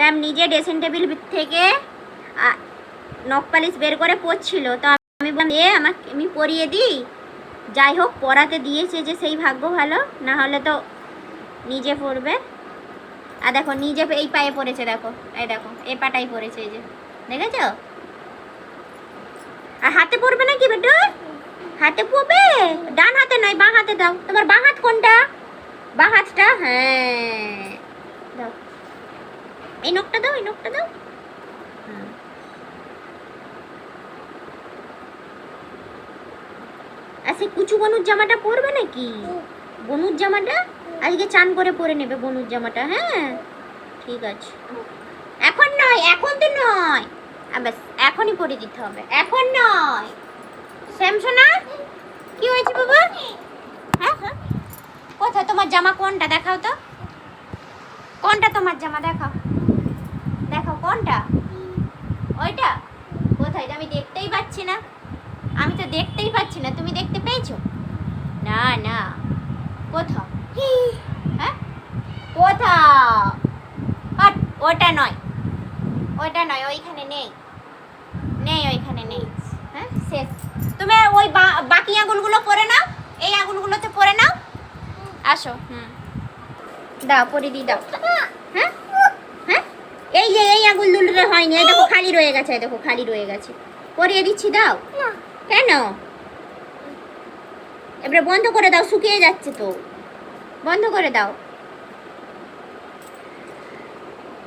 Sam নিজে dressing table থেকে নখ পালিশ বের করে পরছিল। তো আমি এ, আমাকে আমি পরিয়ে দিই? যাই হোক পড়াতে দিয়েছে যে সেই ভাগ্য ভালো, না হলে তো নিজে পড়বে আর দেখো, নিজে এই পায়ে পড়েছে, দেখো, এই দেখো এ পাটাই পড়েছে এই যে, দেখেছ? আর হাতে পড়বে নাকি বেটু? হাতে পড়বে? ডান হাতে নয়, বাঁ হাতে দাও। তোমার বাঁ হাত কোনটা? বাঁ হাতটা? হ্যাঁ। দাও। এই নখটা দাও, এই নখটা দাও। হুম। আর সেই কুচু বনুর জামাটা পরবে নাকি? বনুর জামাটা? আজকে চান করে পরে নেবে বনুর জামাটা হ্যাঁ। ঠিক আছে। এখন নয়, এখন তো নয়। ব্যাস, এখনই পরে দিতে হবে। এখন নয়। শ্যামসোনা কি হয়েছে বাবা? হ্যাঁ হ্যাঁ। কোথায়? তোমার জামা কোনটা? দেখাও তো। কোনটা তোমার জামা? দেখাও কোনটা ওইটা কোথায় আমি দেখতেই পাচ্ছি না। আমি তো দেখতেই পাচ্ছি না, তুমি দেখতে পেয়েছ? না না। কোথাও? হ্যাঁ? কোথাও? ওটা নয়। ওটা নয়, ওইখানে নেই। নেই, ওইখানে নেই। হ্যাঁ শেষ। তুমি ওই বাকি আঙুলগুলো পরে নাও। এই আঙুলগুলোতে পরে নাও। আসো, হুম। দাও পরে দিই দাও। হ্যাঁ? হ্যাঁ? এই যে, এই আঙুল দুলরে হয়নি। রয়ে গেছে দেখো খালি রয়ে গেছে। পরিয়ে দিচ্ছি দাও। কেন? এবারে বন্ধ করে দাও শুকিয়ে যাচ্ছে তো। বন্ধ করে দাও।